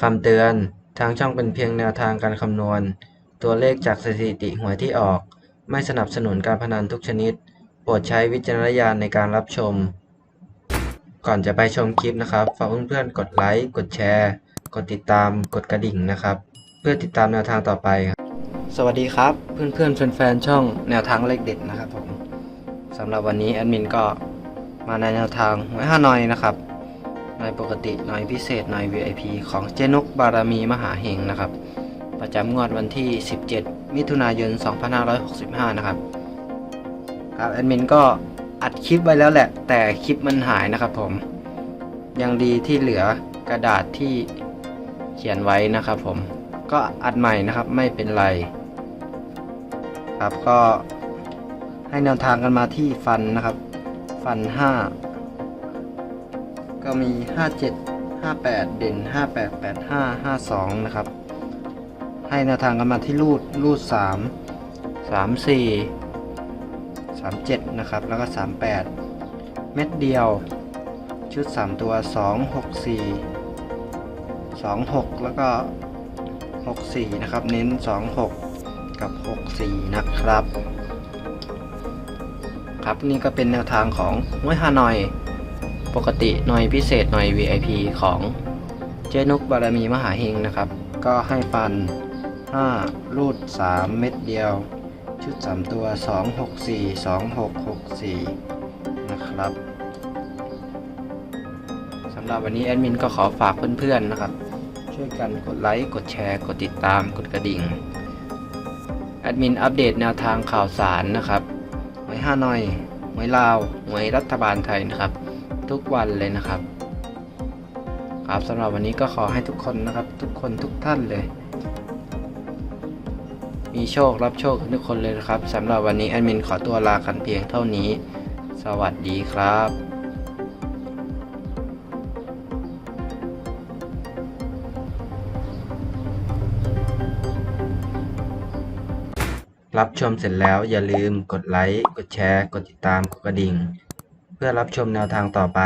คำเตือน ทางช่องเป็นเพียงแนวทางการคำนวณ ตัวเลขจากสถิติหวยที่ออก ไม่สนับสนุนการพนันทุกชนิด โปรดใช้วิจารณญาณในการรับชม ก่อนจะไปชมคลิปนะครับ ฝากเพื่อนๆ กดไลค์ กดแชร์ กดติดตาม กดกระดิ่งนะครับ เพื่อติดตามแนวทางต่อไปครับ สวัสดีครับ เพื่อนๆ แฟนๆ ช่องแนวทางเลขเด็ดนะครับผมสำหรับวันนี้แอดมินก็มาในแนวทางหวยฮานอยนะครับ หน่อยปกติหน่อยพิเศษหน่อย VIP ของเจนกบารมีมหาเฮงนะครับ ประจำงวดวันที่ 17 มิถุนายน 2565 นะครับครับแอดมินก็อัดคลิปไว้แล้วแหละ แต่คลิปมันหายนะครับผม ยังดีที่เหลือกระดาษที่เขียนไว้นะครับผมก็อัดใหม่นะครับไม่เป็นไร ครับก็ให้แนวทางกันมาที่ฟันนะครับ ฟัน 5 ก็มี 57 58 เด่น 58 85 52 นะครับ ให้แนวทางกันมาที่รูดรูด 3 34 37 นะครับ แล้วก็ 38 เม็ดเดียว ชุด 3 ตัว 2 6 4 2 6 แล้วก็ 64 นะครับ เน้น 26 กับ 64 นะครับ ครับนี่ก็เป็นแนวทางของหวยฮานอย ปกติหน่อยพิเศษหน่อย VIP ของเจนุกบารมีมหาเฮงนะครับ ก็ให้ฟัน 5 รูด 3 เม็ดเดียว ชุด 3 ตัว 264 2664 นะครับสำหรับวันนี้แอดมินก็ขอฝากเพื่อนๆนะครับ ช่วยกันกดไลค์ กดแชร์ กดติดตาม กดกระดิ่ง แอดมินอัปเดตแนวทางข่าวสารนะครับหวยฮานอยหวยลาวหวยรัฐบาลไทยนะครับ ทุกวันเลยนะครับ ครับสำหรับวันนี้ก็ขอให้ทุกคนนะครับ ทุกคนทุกท่านเลย มีโชครับโชคทุกคนเลยนะครับสำหรับวันนี้แอดมินขอตัวลากันเพียงเท่านี้ สวัสดีครับรับชมเสร็จแล้วอย่าลืมกดไลค์ กดแชร์ กดติดตาม กดกระดิ่ง เพื่อรับชมแนวทางต่อไป